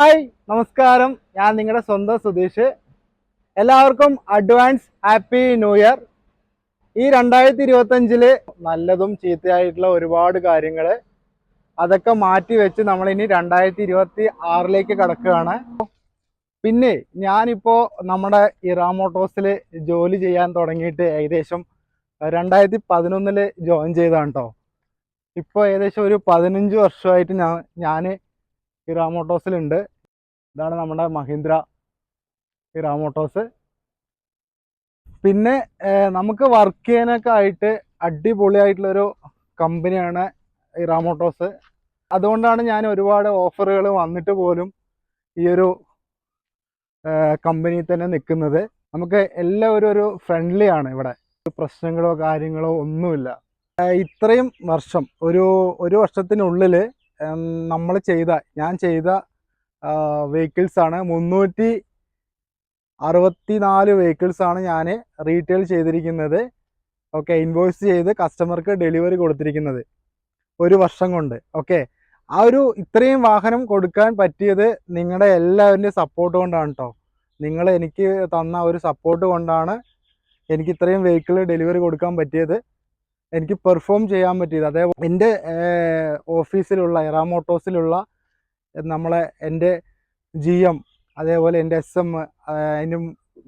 Hi നമസ്കാരം. ഞാൻ നിങ്ങളുടെ സ്വന്തം സുധീഷ്. എല്ലാവർക്കും അഡ്വാൻസ് ഹാപ്പി ന്യൂ ഇയർ ഈ രണ്ടായിരത്തി ഇരുപത്തഞ്ചിൽ നല്ലതും ചീത്തയായിട്ടുള്ള ഒരുപാട് കാര്യങ്ങൾ അതൊക്കെ മാറ്റി വെച്ച് നമ്മൾ ഇനി രണ്ടായിരത്തി ഇരുപത്തി ആറിലേക്ക് കടക്കുകയാണ്. പിന്നെ ഞാനിപ്പോൾ നമ്മുടെ ഇറാ മോട്ടോഴ്സിൽ ജോലി ചെയ്യാൻ തുടങ്ങിയിട്ട് ഏകദേശം രണ്ടായിരത്തി പതിനൊന്നിൽ ജോയിൻ ചെയ്തതാണ് കേട്ടോ ഇപ്പോൾ ഏകദേശം ഒരു പതിനഞ്ച് വർഷമായിട്ട് ഞാൻ ഞാൻ ഇറാ മോട്ടോസിലുണ്ട് ഇതാണ് നമ്മുടെ മഹീന്ദ്ര ഹിറാ മോട്ടോസ് പിന്നെ നമുക്ക് വർക്ക് ചെയ്യാനൊക്കെ ആയിട്ട് അടിപൊളിയായിട്ടുള്ളൊരു കമ്പനിയാണ് ഇറാ മോട്ടോസ് അതുകൊണ്ടാണ് ഞാൻ ഒരുപാട് ഓഫറുകൾ വന്നിട്ട് പോലും ഈ ഒരു കമ്പനിയിൽ തന്നെ നിൽക്കുന്നത്. നമുക്ക് എല്ലാവരും ഒരു ഫ്രണ്ട്ലി ആണ് ഇവിടെ. പ്രശ്നങ്ങളോ കാര്യങ്ങളോ ഒന്നുമില്ല. ഇത്രയും വർഷം ഒരു ഒരു വർഷത്തിനുള്ളിൽ നമ്മൾ ചെയ്ത ഞാൻ ചെയ്ത വെഹിക്കിൾസ് ആണ്. മുന്നൂറ്റി അറുപത്തി നാല് വെഹിക്കിൾസ് ആണ് ഞാൻ റീറ്റെയിൽ ചെയ്തിരിക്കുന്നത്. ഓക്കെ ഇൻവോയ്സ് ചെയ്ത് കസ്റ്റമർക്ക് ഡെലിവറി കൊടുത്തിരിക്കുന്നത്. ഒരു വർഷം കൊണ്ട്. ഓക്കെ ആ ഒരു ഇത്രയും വാഹനം കൊടുക്കാൻ പറ്റിയത് നിങ്ങളുടെ എല്ലാവരുടെയും സപ്പോർട്ട് കൊണ്ടാണ് കേട്ടോ നിങ്ങൾ എനിക്ക് തന്ന ഒരു സപ്പോർട്ട് കൊണ്ടാണ് എനിക്ക് ഇത്രയും വെഹിക്കിൾ ഡെലിവറി കൊടുക്കാൻ പറ്റിയത്. എനിക്ക് പെർഫോം ചെയ്യാൻ പറ്റിയത്. അതേ എന്റെ ഓഫീസിലുള്ള എറാ മോട്ടോഴ്സിലുള്ള നമ്മളെ എന്റെ ജി എം അതേപോലെ എന്റെ എസ് എം അതിന്റെ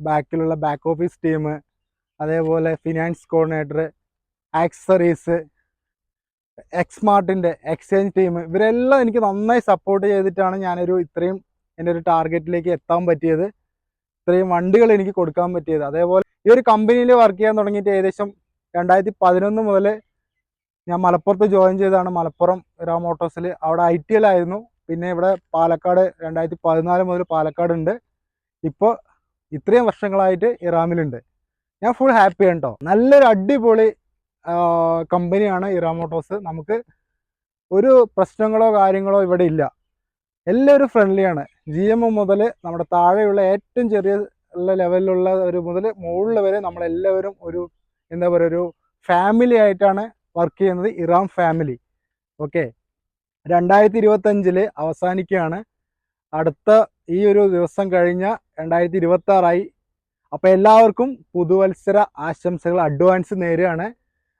ബാക്കിലുള്ള ബാക്ക് ഓഫീസ് ടീം അതേപോലെ ഫിനാൻസ് കോർഡിനേറ്റർ ആക്സറീസ് എക്സ്മാർട്ടിന്റെ എക്സ്ചേഞ്ച് ടീം ഇവരെല്ലാം എനിക്ക് നന്നായി സപ്പോർട്ട് ചെയ്തിട്ടാണ് ഞാനൊരു ഇത്രയും എന്റെ ഒരു ടാർഗറ്റിലേക്ക് എത്താൻ പറ്റിയത്. ഇത്രയും വണ്ടികൾ എനിക്ക് കൊടുക്കാൻ പറ്റിയത്. അതേപോലെ ഈ ഒരു കമ്പനിയിൽ വർക്ക് ചെയ്യാൻ തുടങ്ങിയിട്ട് ഏകദേശം രണ്ടായിരത്തി പതിനൊന്ന് മുതൽ ഞാൻ മലപ്പുറത്ത് ജോയിൻ ചെയ്തതാണ് മലപ്പുറം ഇറാ മോട്ടോഴ്സിൽ അവിടെ ഐ ടി എല്ലായിരുന്നു പിന്നെ ഇവിടെ പാലക്കാട് രണ്ടായിരത്തി പതിനാല് മുതൽ പാലക്കാട് ഉണ്ട് ഇപ്പോൾ ഇത്രയും വർഷങ്ങളായിട്ട് ഇറാമിലുണ്ട് ഞാൻ ഫുൾ ഹാപ്പിയാണ് കേട്ടോ നല്ലൊരു അടിപൊളി കമ്പനിയാണ് ഇറാ മോട്ടോഴ്സ് നമുക്ക് ഒരു പ്രശ്നങ്ങളോ കാര്യങ്ങളോ ഇവിടെ ഇല്ല. എല്ലാവരും ഫ്രണ്ട്ലിയാണ് ജി എം മുതൽ നമ്മുടെ താഴെയുള്ള ഏറ്റവും ചെറിയ ലെവലിലുള്ള ഒരു മുതൽ മുകളിൽ വരെ നമ്മളെല്ലാവരും ഒരു എന്താ പറയുക ഒരു ഫാമിലി ആയിട്ടാണ് വർക്ക് ചെയ്യുന്നത് ഇറാം ഫാമിലി ഓക്കെ രണ്ടായിരത്തി ഇരുപത്തഞ്ചിൽ അവസാനിക്കുകയാണ്. അടുത്ത ഈ ഒരു ദിവസം കഴിഞ്ഞ രണ്ടായിരത്തി ഇരുപത്തി ആറായി അപ്പോൾ എല്ലാവർക്കും പുതുവത്സര ആശംസകൾ അഡ്വാൻസ് നേരുകയാണ്.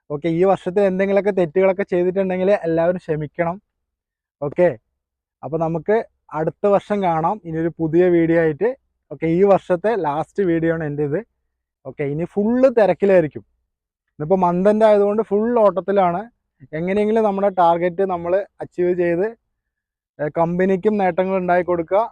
ഓക്കെ ഈ വർഷത്തിൽ എന്തെങ്കിലുമൊക്കെ തെറ്റുകളൊക്കെ ചെയ്തിട്ടുണ്ടെങ്കിൽ എല്ലാവരും ക്ഷമിക്കണം. ഓക്കെ അപ്പോൾ നമുക്ക് അടുത്ത വർഷം കാണാം. ഇനി ഒരു പുതിയ വീഡിയോ ആയിട്ട്. ഓക്കെ ഈ വർഷത്തെ ലാസ്റ്റ് വീഡിയോ ആണ് എന്റെ ഇത് ഓക്കെ ഇനി ഫുള്ള് തിരക്കിലായിരിക്കും. ഇന്നിപ്പോൾ മന്ദന്റെ ആയതുകൊണ്ട് ഫുൾ ഓട്ടത്തിലാണ്. എങ്ങനെയെങ്കിലും നമ്മുടെ ടാർഗറ്റ് നമ്മൾ അച്ചീവ് ചെയ്ത് കമ്പനിക്കും നേട്ടങ്ങൾ ഉണ്ടായി കൊടുക്കുക.